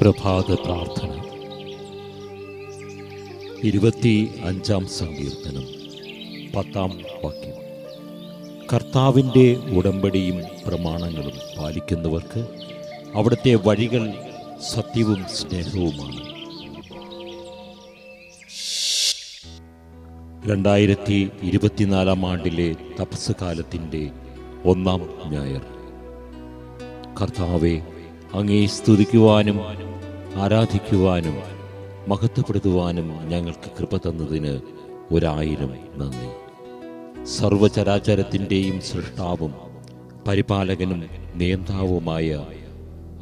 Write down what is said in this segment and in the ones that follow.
പ്രഭാത പ്രാർത്ഥന. ഇരുപത്തി അഞ്ചാം സങ്കീർത്തനം പത്താം വാക്യം. കർത്താവിന്റെ ഉടമ്പടിയും പ്രമാണങ്ങളും പാലിക്കുന്നവർക്ക് അവിടുത്തെ വഴികൾ സത്യവും സ്നേഹവുമാണ്. രണ്ടായിരത്തി ഇരുപത്തിനാലാം ആണ്ടിലെ തപസ് കാലത്തിന്റെ ഒന്നാം ഞായർ. കർത്താവെ അങ്ങേ സ്തുതിക്കുവാനും ആരാധിക്കുവാനും മഹത്വപ്പെടുത്തുവാനും ഞങ്ങൾക്ക് കൃപ തന്നതിന് ഒരായിരം നന്ദി. സർവചരാചരത്തിന്റെയും സൃഷ്ടാവും പരിപാലകനും നിയന്താവുമായ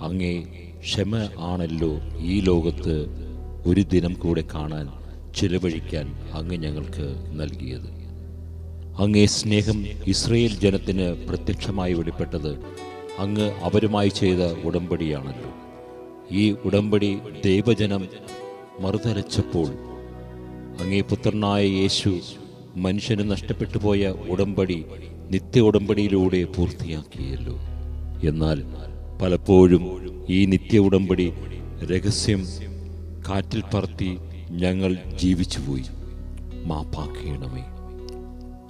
അങ്ങേ ക്ഷമ ആണല്ലോ ഈ ലോകത്ത് ഒരു ദിനം കൂടെ കാണാൻ ചിലവഴിക്കാൻ അങ്ങ് ഞങ്ങൾക്ക് നൽകിയത്. അങ്ങേ സ്നേഹം ഇസ്രയേൽ ജനത്തിന് പ്രത്യക്ഷമായി വെളിപ്പെട്ടത് അങ്ങ് അവരുമായി ചെയ്ത ഉടമ്പടിയാണല്ലോ. ഈ ഉടമ്പടി ദൈവജനം മറുതലച്ചപ്പോൾ അങ്ങേ പുത്രനായ യേശു മനുഷ്യന് നഷ്ടപ്പെട്ടു പോയ ഉടമ്പടി നിത്യ ഉടമ്പടിയിലൂടെ പൂർത്തിയാക്കിയല്ലോ. എന്നാൽ പലപ്പോഴും ഈ നിത്യ ഉടമ്പടി രഹസ്യം കാറ്റിൽ പറത്തി ഞങ്ങൾ ജീവിച്ചുപോയി. മാപ്പാക്കണമേ.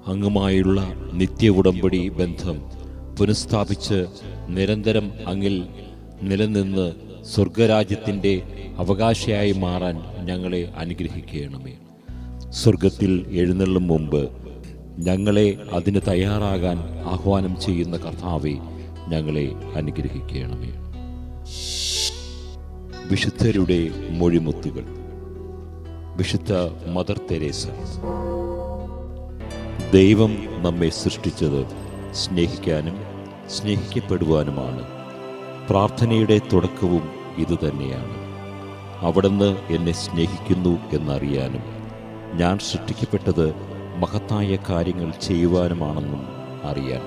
അങ്ങുമായുള്ള നിത്യ ഉടമ്പടി ബന്ധം പുനഃസ്ഥാപിച്ച് നിരന്തരം അങ്ങിൽ നിലനിന്ന് സ്വർഗരാജ്യത്തിന്റെ അവകാശിയായി മാറാൻ ഞങ്ങളെ അനുഗ്രഹിക്കണമേ. സ്വർഗത്തിൽ എഴുന്നള്ളും മുമ്പ് ഞങ്ങളെ അതിന് തയ്യാറാകാൻ ആഹ്വാനം ചെയ്യുന്ന കർത്താവെ ഞങ്ങളെ അനുഗ്രഹിക്കണമേ. വിശുദ്ധരുടെ മൊഴിമുത്തുകൾ. വിശുദ്ധ മദർ തെരേസ ദൈവം നമ്മെ സൃഷ്ടിച്ചത് സ്നേഹിക്കാനും സ്നേഹിക്കപ്പെടുവാനുമാണ്. പ്രാർത്ഥനയുടെ തുടക്കവും ഇതുതന്നെയാണ് അവിടുന്ന് എന്നെ സ്നേഹിക്കുന്നു എന്നറിയാനും ഞാൻ സൃഷ്ടിക്കപ്പെട്ടത് മഹത്തായ കാര്യങ്ങൾ ചെയ്യുവാനുമാണെന്നും അറിയാൻ.